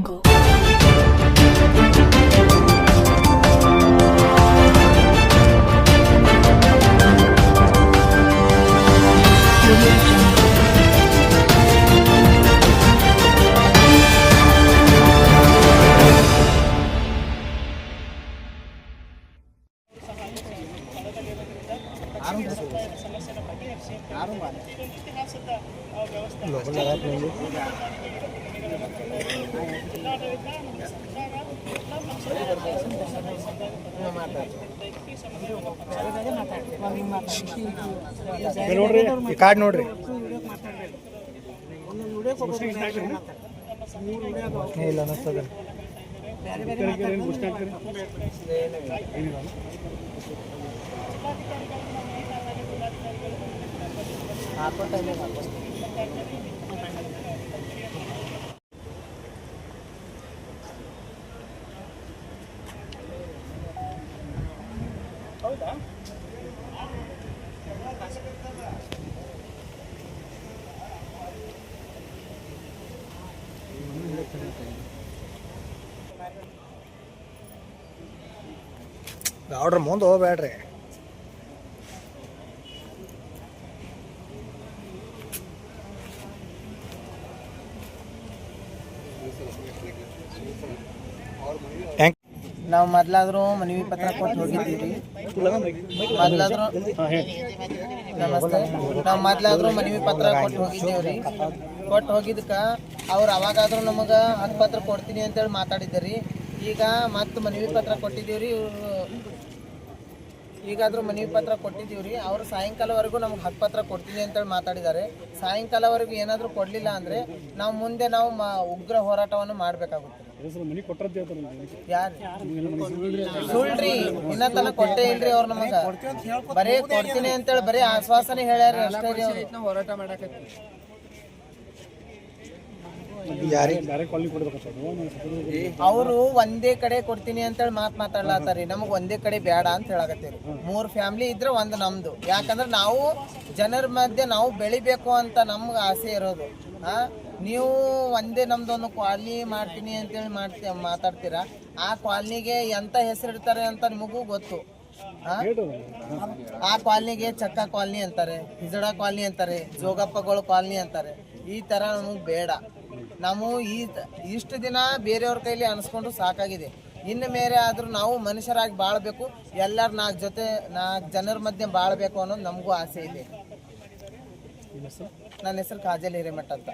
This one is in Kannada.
Jungle. I don't know. ನೋಡ್ರಿ ಈ ಕಾರ್ಡ್ ನೋಡ್ರಿ. ಇಲ್ಲ ಅನ್ನಿಸ್ತದ. ಆರ್ಡ್ರ್ ಮುಂದೆ ಹೋಗ್ಬೇಡ್ರಿ. ನಾವು ಮೊದ್ಲಾದ್ರೂ ಮನವಿ ಪತ್ರ ಕೊಟ್ಟು ಹೋಗಿದ್ದೀವಿ ಮೊದ್ಲಾದ್ರೂ ನಮಸ್ತೆ. ನಾವು ಮೊದ್ಲಾದ್ರೂ ಮನವಿ ಪತ್ರ ಕೊಟ್ಟು ಹೋಗಿದ್ದೀವಿ ಕೊಟ್ಟು ಹೋಗಿದ್ದಕ್ಕ ಅವ್ರು ಅವಾಗಾದ್ರೂ ನಮಗೆ ಹತ್ತು ಪತ್ರ ಕೊಡ್ತೀನಿ ಅಂತೇಳಿ ಮಾತಾಡಿದ್ದೀರಿ ಈಗ ಮತ್ತೆ ಮನವಿ ಪತ್ರ ಕೊಟ್ಟಿದ್ದೀವಿ ಇವ್ರು ಈಗಾದ್ರೂ ಮನವಿ ಪತ್ರ ಕೊಟ್ಟಿದ್ದೀವಿ ರೀ ಅವರು ಸಾಯಂಕಾಲವರೆಗೂ ನಮ್ಗೆ ಹತ್ತು ಪತ್ರ ಕೊಡ್ತೀನಿ ಅಂತೇಳಿ ಮಾತಾಡಿದ್ದಾರೆ. ಸಾಯಂಕಾಲವರೆಗೂ ಏನಾದರೂ ಕೊಡಲಿಲ್ಲ ಅಂದರೆ ನಾವು ಮುಂದೆ ನಾವು ಉಗ್ರ ಹೋರಾಟವನ್ನು ಮಾಡಬೇಕಾಗುತ್ತೆ. ಯಾರು? ಸುಳ್ರಿ, ಇನ್ನ ಇಲ್ರಿ ಅವ್ರು ನಮಗ. ಬರೇ ಕೊಡ್ತೀನಿ ಅಂತೇಳಿ ಬರೀ ಆಶ್ವಾಸನೆ ಹೇಳ್ಯಾರ ಅಷ್ಟೇ. ಹೋರಾಟ ಯಾರಿಗೆ ಅವರು ಒಂದೇ ಕಡೆ ಕೊಡ್ತೀನಿ ಅಂತೇಳಿ ಮಾತು ಮಾತಾಡ್ಲಾತಾರಿ ನಮಗ್ ಒಂದೇ ಕಡೆ ಬೇಡ ಅಂತ ಹೇಳಕತ್ತೀರಿ ಮೂರ್ ಫ್ಯಾಮಿಲಿ ಇದ್ರೆ ಒಂದು ನಮ್ದು. ಯಾಕಂದ್ರೆ ನಾವು ಜನರ ಮಧ್ಯೆ ನಾವು ಬೆಳಿಬೇಕು ಅಂತ ನಮ್ಗ ಆಸೆ ಇರೋದು. ಆ? ನೀವು ಒಂದೇ ನಮ್ದೊಂದು ಕಾಲನಿ ಮಾಡ್ತೀನಿ ಅಂತೇಳಿ ಮಾಡ್ತಿ ಮಾತಾಡ್ತೀರಾ? ಆ ಕಾಲನಿಗೆ ಎಂತ ಹೆಸರಿಡ್ತಾರೆ ಅಂತ ನಿಮಗೂ ಗೊತ್ತು. ಆ? ಆ ಕಾಲನಿಗೆ ಚಕ್ಕ ಕಾಲನಿ ಅಂತಾರೆ ಹಿಜಡ ಕಾಲನಿ ಅಂತಾರೆ ಜೋಗಪ್ಪಗಳ ಕಾಲನಿ ಅಂತಾರೆ. ಈ ತರ ನಮಗೆ ಬೇಡ. ನಾವು ಈ ಇಷ್ಟು ದಿನ ಬೇರೆಯವ್ರ ಕೈಲಿ ಅನಿಸ್ಕೊಂಡು ಸಾಕಾಗಿದೆ. ಇನ್ನು ಮೇಲೆ ಆದರೂ ನಾವು ಮನುಷ್ಯರಾಗಿ ಬಾಳಬೇಕು ಎಲ್ಲರ ನಾಲ್ಕು ಜೊತೆ ನಾಲ್ಕು ಜನರ ಮಧ್ಯೆ ಬಾಳಬೇಕು ಅನ್ನೋದು ನಮಗೂ ಆಸೆ ಇದೆ. ನನ್ನ ಹೆಸರು ಕಾಜಲ್ ಹಿರೇಮಠ ಅಂತ.